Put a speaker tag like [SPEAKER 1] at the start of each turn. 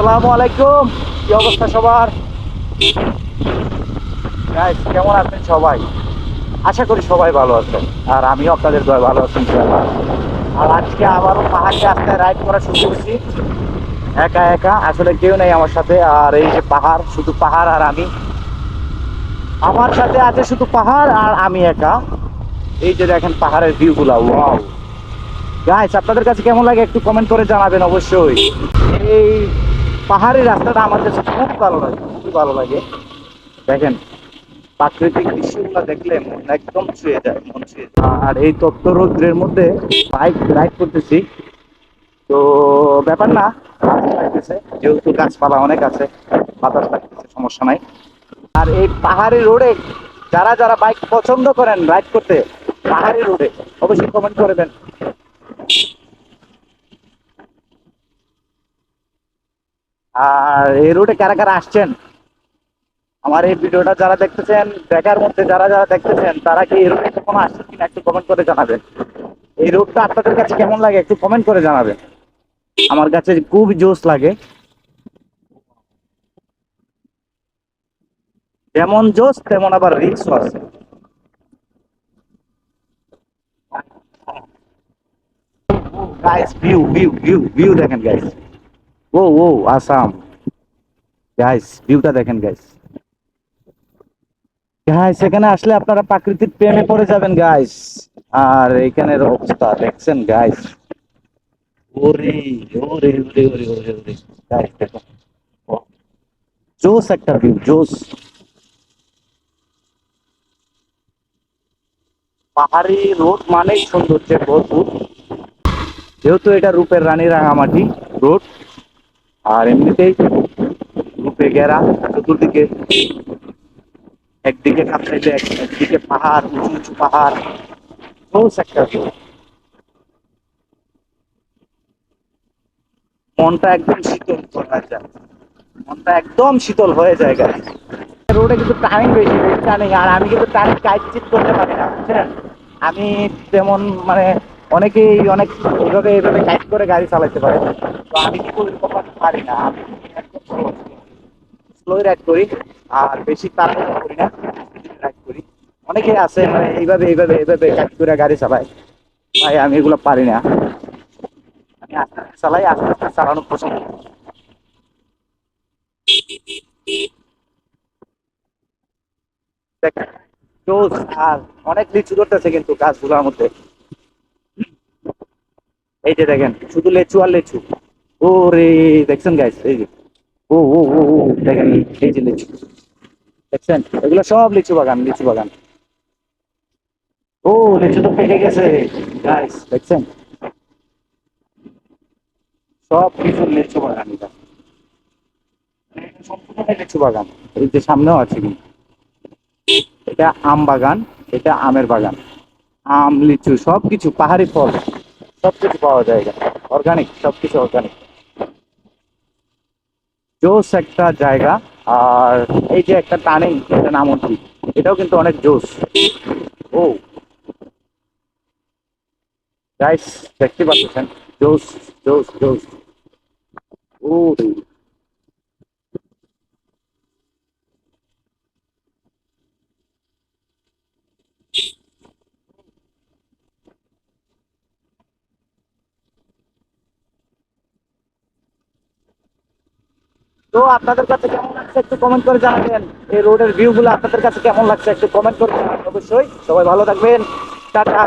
[SPEAKER 1] আসসালামু আলাইকুম। কি অবস্থা সবার? কেমন আছেন সবাই? আশা করি সবাই ভালো আছেন। আর আমিও আপনাদের দয় ভালো আছি আর আজকে আবারও পাহাড়ে রাস্তায় রাইড করা শুরু করছি একা একা, আসলে কেউ নেই আমার সাথে। আর এই যে পাহাড়, শুধু পাহাড় আর আমি। আমার সাথে আছে শুধু পাহাড় আর আমি একা। এই যে দেখেন পাহাড়ের ভিউ গুলা গাইস আপনাদের কাছে কেমন লাগে একটু কমেন্ট করে জানাবেন অবশ্যই। এই পাহাড়ি রাস্তাটা আমার কাছে খুব ভালো লাগে, খুবই ভালো লাগে। দেখেন, প্রাকৃতিক দৃশ্যগুলো দেখলে মন একদম ছুঁয়ে যায়, মন ছুঁয়ে যায়। আর এই তপ্ত রৌদ্রের মধ্যে বাইক রাইড করতেছি। তো ব্যাপার না লাগতেছে, যেহেতু গাছপালা অনেক আছে, বাতাস লাগতেছে, সমস্যা নাই। আর এই পাহাড়ি রোডে যারা যারা বাইক পছন্দ করেন রাইড করতে, পাহাড়ি রোডে অবশ্যই কমেন্ট করবেন এই রোডে কারা কারা আসছেন? আমার এই ভিডিওটা যারা দেখতেছেন, দেখার মধ্যে যারা যারা দেখতেছেন, তারা কি এই রোডে কখনো আসছেন কিনা একটু কমেন্ট করে জানাবেন। এই রুটটা আপনাদের কাছে কেমন লাগে একটু কমেন্ট করে জানাবেন। আমার কাছে খুব জোশ লাগে। যেমন জোশ, তেমন আবার রিক্সও আছে। Guys view view view view দেখেন গাইস ও ও, আসাম। গাইস ভিউটা দেখেন গাইস গাইস এখানে আসলে আপনারা প্রাকৃতিক প্রেমে পড়ে যাবেন গাইস আর এখানের অবস্থা দেখছেন গাইস ওরে ওরে ওরে ওরে ওরে ওরে। গাইস দেখো জোস একটা ভিউ জোস পাহাড়ি রোড মানেই সৌন্দর্যের ভরপুর। যেহেতু এটা রূপের রানী রাঙামাটি রোড, আর এমনিতেই ঘেরা চতুর্দিকে একদিকে একদিকে পাহাড়, উঁচু উঁচু পাহাড় একটা মনটা একদম শীতল হয়ে যায়। মনটা একদম শীতল হয়ে যায় গাড়ি রোডে কিন্তু টার্নিং বেশি বেশি আর আমি কিন্তু টার্নিং কাইট করতে পারি না, বুঝছেন? আমি তেমন মানে অনেকেই অনেক এইভাবে এইভাবে গাইড করে গাড়ি চালাতে পারে। তো আমি কি করি পারি না? আমি স্লো রাইড করি, আর বেশি তাড়াতাড়ি করি না রাইড করি। অনেকেই আছে মানে এইভাবে এইভাবে এইভাবে গাইড করে গাড়ি চালায়। ভাই, আমি এগুলো পারি না। আমি আস্তে চালাই, আস্তে আস্তে চালানো পছন্দ অনেক লিচু ধরতেছে কিন্তু গাছগুলোর মধ্যে। এই যে দেখেন, শুধু লেচু আর লেচু। ও রে দেখছেন গাইস এই যে। ও ও ও ও দেখেন এই যে লিচু। দেখছেন? এগুলো সব লিচু বাগান লিচু বাগান। ও, লিচু তো পেকে গেছে। গাইস দেখছেন? সব কিছু লিচু বাগান এটা। লিচু সামনেও আছে এটা আম বাগান, এটা আমের বাগান। আম, লিচু সব কিছু পাহাড়ি ফল। সব কিছু পাওয়া যায় অর্গানিক সব কিছু অর্গানিক জোস একটা জায়গা আর এই যে একটা টার্নিং এটা নাম হচ্ছে এটাও কিন্তু অনেক জোস ও। গাইস দেখতে পাচ্ছেন? জোস জোস জোস ও তো আপনাদের কাছে কেমন লাগছে একটু কমেন্ট করে জানাবেন। এই রোডের ভিউ গুলো আপনাদের কাছে কেমন লাগছে একটু কমেন্ট করে জানাবেন অবশ্যই। সবাই ভালো থাকবেন। টাটা।